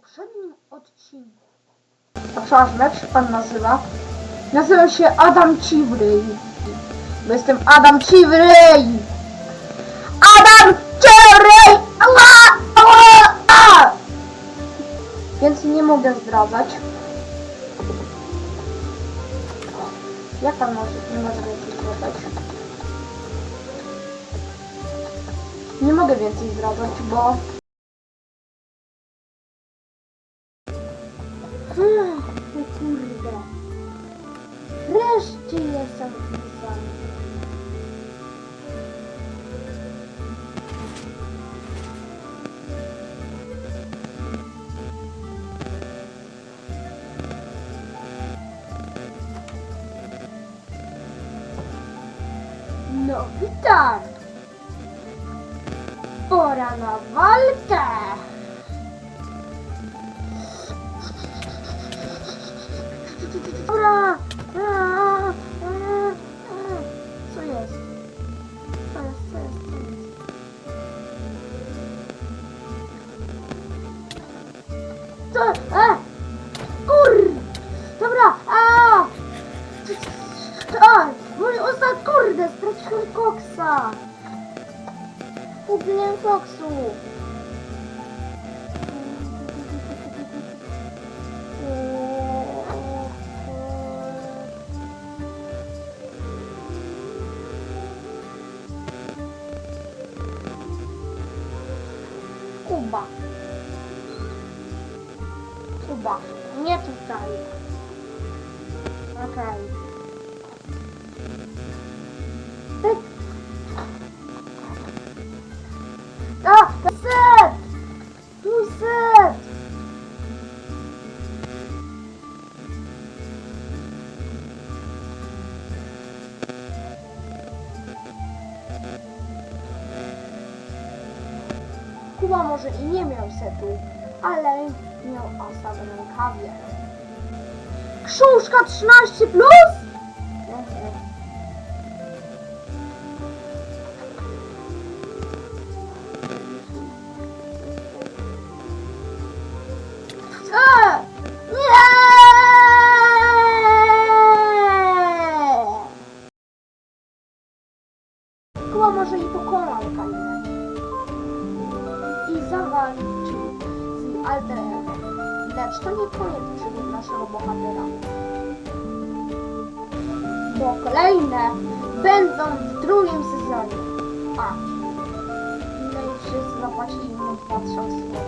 poprzednim odcinku. Przepraszam, jak się pan nazywa? Nazywam się Adam Ciwryj. Bo jestem Adam Ciwryj! Adam Ciwryj! Ała! Więc nie mogę zdradzać. Jak pan może, nie może więcej zdradzać? Nie mogę więcej zdradzać, bo... o kurde. Wreszcie jestem wpisany. No witaj! Pora na walkę! Co? E! Kur! Dobra! A! A! Mój ostat, kurde! Straciłem koksa! Kupiłem koksu! Kuba. Kuba. Nie tutaj. Okej. Pyk. A! Set! Mój set! Kuba może i nie miał setu, ale miał asa w rękawie. Książka 13 plus? Może i pokonał Kalinę i zawalczy z Alterem. Lecz to nie koniec przygód naszego bohatera. Bo kolejne będą w drugim sezonie. A. No i wszyscy zapłacili mu 2000 zł.